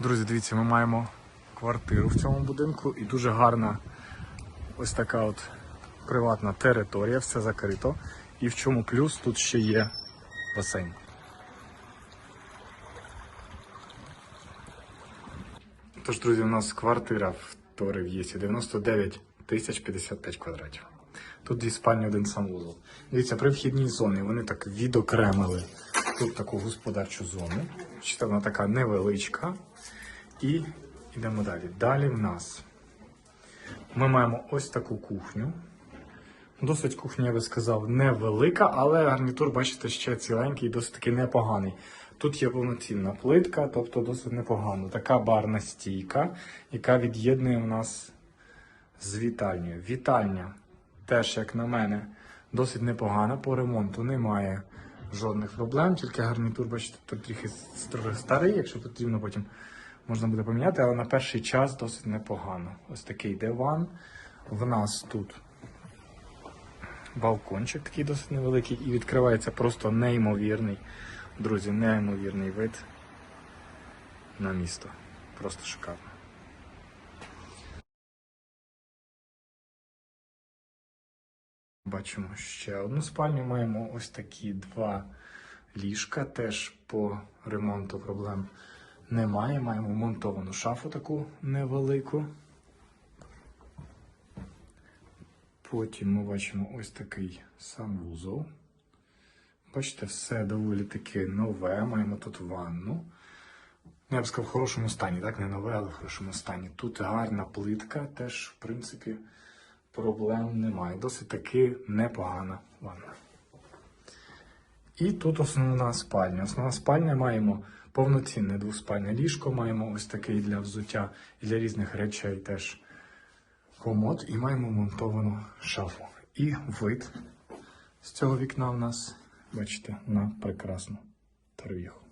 Друзі, дивіться, ми маємо квартиру в цьому будинку і дуже гарна ось така от приватна територія, все закрито. І в чому плюс тут ще є басейн. Тож, друзі, у нас квартира в Торев'єсі 99 тисяч 55 квадратів. Тут дві спальні, один санвузол. Дивіться, при вхідній зоні вони так відокремили тут таку господарчу зону. Бачите, вона така невеличка. І йдемо далі. Далі в нас ми маємо ось таку кухню. Досить кухня, я би сказав, невелика, але гарнітур, бачите, ще ціленький, досить таки непоганий. Тут є повноцінна плитка, тобто досить непогано. Така барна стійка, яка від'єднує в нас з вітальнею. Вітальня теж, як на мене, досить непогана. По ремонту немає жодних проблем, тільки гарнітур, бачите, тут трохи старий, якщо потрібно, потім можна буде поміняти, але на перший час досить непогано. Ось такий диван. В нас тут балкончик такий досить невеликий і відкривається просто неймовірний, друзі, неймовірний вид на місто. Просто шикарно. Бачимо ще одну спальню. Маємо ось такі два ліжка. Теж по ремонту проблем немає. Маємо монтовану шафу таку невелику. Потім ми бачимо ось такий санвузол. Бачите, все доволі таки нове. Маємо тут ванну. Ну, Я б сказав, в хорошому стані, так? Не нове, але в хорошому стані. Тут гарна плитка, теж, в принципі, проблем немає. Досить таки непогана ванна. І тут основна спальня. Основна спальня маємо повноцінне двоспальне ліжко, маємо ось такий для взуття і для різних речей теж комод і маємо монтовану шафу. І вид з цього вікна в нас, бачите, на прекрасну торвіху.